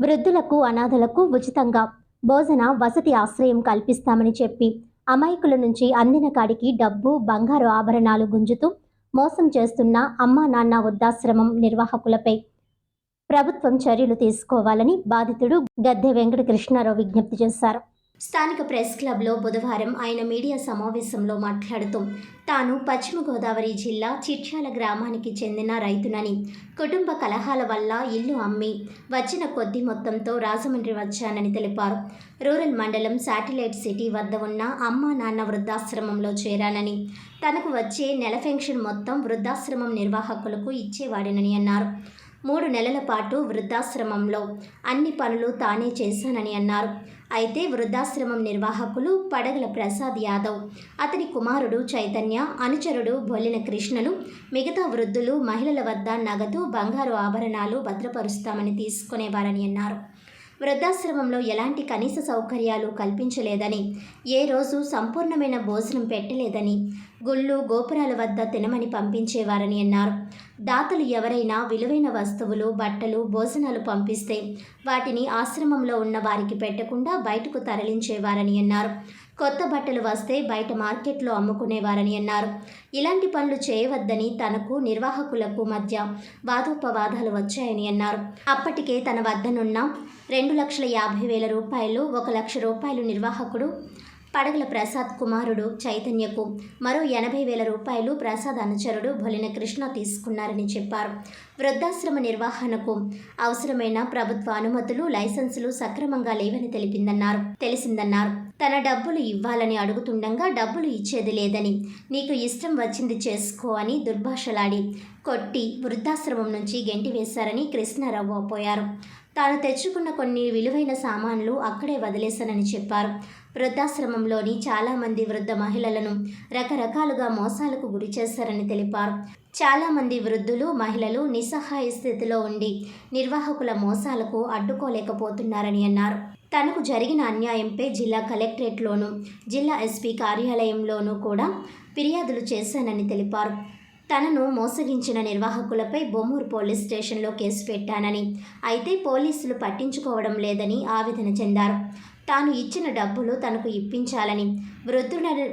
వృద్ధులకు అనాథలకు ఉచితంగా భోజన వసతి ఆశ్రయం కల్పిస్తామని చెప్పి అమాయకుల నుంచి అందిన కాడికి డబ్బు బంగారు ఆభరణాలు గుంజుతూ మోసం చేస్తున్న అమ్మా నాన్న వృద్ధాశ్రమం నిర్వాహకులపై ప్రభుత్వం చర్యలు తీసుకోవాలని బాధితుడు గద్దె వెంకట కృష్ణారావు విజ్ఞప్తి చేశారు. స్థానిక ప్రెస్ క్లబ్లో బుధవారం ఆయన మీడియా సమావేశంలో మాట్లాడుతూ తాను పశ్చిమ గోదావరి జిల్లా చిట్యాల గ్రామానికి చెందిన రైతునని కుటుంబ కలహాల వల్ల ఇల్లు అమ్మి వచ్చిన కొద్ది మొత్తంతో రాజమండ్రి వచ్చానని తెలిపారు. రూరల్ మండలం శాటిలైట్ సిటీ వద్ద ఉన్న అమ్మ నాన్న వృద్ధాశ్రమంలో చేరానని తనకు వచ్చే నెల పెన్షన్ మొత్తం వృద్ధాశ్రమం నిర్వాహకులకు ఇచ్చేవాడినని అన్నారు. మూడు నెలల పాటు వృద్ధాశ్రమంలో అన్ని పనులు తానే చేశానని అన్నారు. అయితే వృద్ధాశ్రమం నిర్వాహకులు పడగల ప్రసాద్ యాదవ్ అతని కుమారుడు చైతన్య అనుచరుడు బొల్లిన కృష్ణలు మిగతా వృద్ధులు మహిళల వద్ద నగదు బంగారు ఆభరణాలు భద్రపరుస్తామని తీసుకునేవారని అన్నారు. వృద్ధాశ్రమంలో ఎలాంటి కనీస సౌకర్యాలు కల్పించలేదని ఏ రోజు సంపూర్ణమైన భోజనం పెట్టలేదని గుళ్ళు గోపురాల వద్ద తినమని పంపించేవారని అన్నారు. దాతలు ఎవరైనా విలువైన వస్తువులు బట్టలు భోజనాలు పంపిస్తే వాటిని ఆశ్రమంలో ఉన్న వారికి పెట్టకుండా బయటకు తరలించేవారని అన్నారు. కొత్త బట్టలు వస్తే బయట మార్కెట్లో అమ్ముకునేవారని అన్నారు. ఇలాంటి పనులు చేయవద్దని తనకు నిర్వాహకులకు మధ్య వాదోపవాదాలు వచ్చాయని అన్నారు. అప్పటికే తన వద్దనున్న రెండు లక్షల యాభై వేల రూపాయలు ఒక లక్ష రూపాయలు నిర్వాహకుడు పడగల ప్రసాద్ కుమారుడు చైతన్యకు మరో ఎనభై వేల రూపాయలు ప్రసాద్ అనుచరుడు బొలిన కృష్ణ తీసుకున్నారని చెప్పారు. వృద్ధాశ్రమ నిర్వహణకు అవసరమైన ప్రభుత్వ అనుమతులు లైసెన్సులు సక్రమంగా లేవని తెలిపిందన్నారు. తెలిసిందన్నారు. తన డబ్బులు ఇవ్వాలని అడుగుతుండగా డబ్బులు ఇచ్చేది లేదని నీకు ఇష్టం వచ్చింది చేసుకో అని దుర్భాషలాడి కొట్టి వృద్ధాశ్రమం నుంచి గెంటివేశారని కృష్ణారావు అపోయారు తాను తెచ్చుకున్న కొన్ని విలువైన సామాన్లు అక్కడే వదిలేశానని చెప్పారు. వృద్ధాశ్రమంలోని చాలామంది వృద్ధ మహిళలను రకరకాలుగా మోసాలకు గురి చేశారని తెలిపారు. చాలామంది వృద్ధులు మహిళలు నిస్సహాయ స్థితిలో ఉండి నిర్వాహకుల మోసాలకు అడ్డుకోలేకపోతున్నారని అన్నారు. తనకు జరిగిన అన్యాయంపై జిల్లా కలెక్టరేట్లోనూ జిల్లా ఎస్పీ కార్యాలయంలోనూ కూడా ఫిర్యాదులు చేశానని తెలిపారు. తనను మోసగించిన నిర్వాహకులపై బొమ్మూరు పోలీస్ స్టేషన్లో కేసు పెట్టానని. అయితే పోలీసులు పట్టించుకోవడం లేదని ఆవేదన చెందారు. తాను ఇచ్చిన డబ్బులు తనకు ఇప్పించాలని. వృద్ధుడని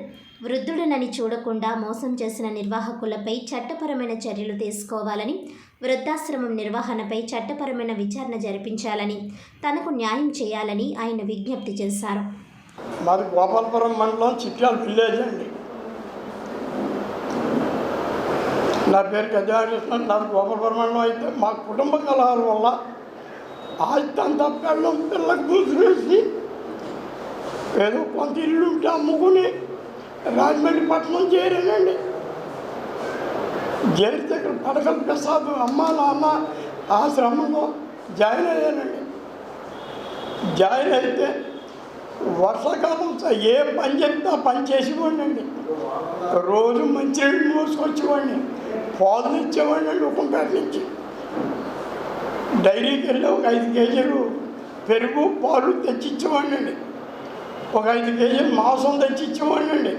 వృద్ధుడనని చూడకుండా మోసం చేసిన నిర్వాహకులపై చట్టపరమైన చర్యలు తీసుకోవాలని వృద్ధాశ్రమం నిర్వహణపై చట్టపరమైన విచారణ జరిపించాలని తనకు న్యాయం చేయాలని ఆయన విజ్ఞప్తి చేశారు. మాది గోపాలపురం మండలం చిట్యాల విలేజ్ అండి. నా పేరు గజాకృష్ణ నాది గోపబ్రహ్మణ్యం అయితే మా కుటుంబ కలహాల వల్ల ఆస్తి పెళ్ళం పిల్లలకు కూతురేసి ఏదో కొంత ఇల్లు ఉంటే అమ్ముకుని రాజమండ్రి పట్టణం చేరానండి. చేరితే ఇక్కడ పడకల ప్రసాద్ అమ్మ నాన్న ఆశ్రమంలో జాయిన్ అయ్యానండి. జాయిన్ అయితే వర్షాకాలం స- ఏ పని చెప్తే ఆ పని చేసేవాడిని అండి రోజు మంచి మోసుకొచ్చేవాడిని. పాలు ఇచ్చేవాడిని అండి నుంచి డైరీకి వెళ్ళి ఒక ఐదు కేజీలు పెరుగు పాలు తెచ్చిచ్చేవాడినండి అండి ఒక ఐదు కేజీలు మాంసం తెచ్చిచ్చేవాడినండి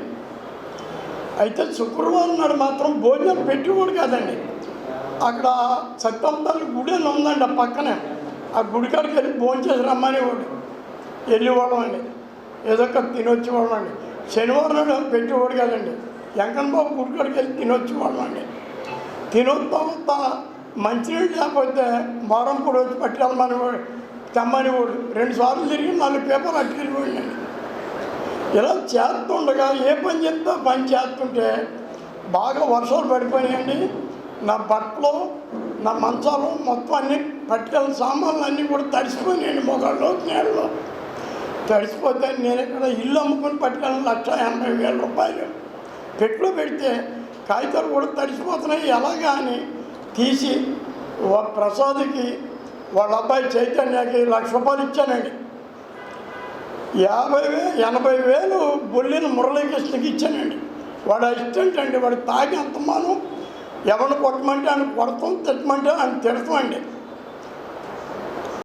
అయితే శుక్రవారం నాడు మాత్రం భోజనం పెట్టేవాడు కాదండి. అక్కడ సత్యంతల్లి గుడి అని ఉందండి ఆ పక్కనే. ఆ గుడి కాడికి వెళ్ళి భోజనం చేసి రమ్మనేవాడు వెళ్ళేవాళ్ళం అండి ఏదో ఒక తినొచ్చేవాళ్ళం అండి శనివారం నాడు పెట్టేవాడు కాదండి. వెంకన్న బాబు గుడికాడికి వెళ్ళి తినొచ్చేవాళ్ళం అండి తినొత్త మంచినీళ్ళు లేకపోతే వారం కూడా వచ్చి పట్టుకెళ్ళమని తెమ్మని వాడు రెండు సార్లు తిరిగి నాలుగు పేపర్లు అట్టుకెళ్ళిపోయాడు అండి ఇలా చేస్తుండగా ఏ పని చెప్తా పని చేస్తుంటే బాగా వర్షాలు పడిపోయాయండి నా బట్టలు నా మంచాలు మొత్తం అన్ని పట్టుకెళ్ళిన సామాన్లు అన్నీ కూడా తడిసిపోయినాయండి మొగాళ్ళు నేలలో తడిసిపోతే నేను ఇక్కడ ఇల్లు అమ్ముకుని పట్టుకెళ్ళిన లక్ష ఎనభై వేల రూపాయలు. పెట్టులో పెడితే కాగితాలు కూడా తడిసిపోతున్నాయి. ఎలాగా అని తీసి వా- ప్రసాద్కి వాళ్ళ అబ్బాయి చైతన్యకి లక్ష రూపాయలు ఇచ్చానండి. యాభై వే ఎనభై వేలు బొల్లిన మురళీకృష్ణకి ఇచ్చానండి. వాడు అసిస్టెంట్ అండి. వాడు తాగి అంతమాను ఎవరిని కొట్టమంటే ఆయన కొడతాం తిట్టమంటే ఆయన తిడతామండి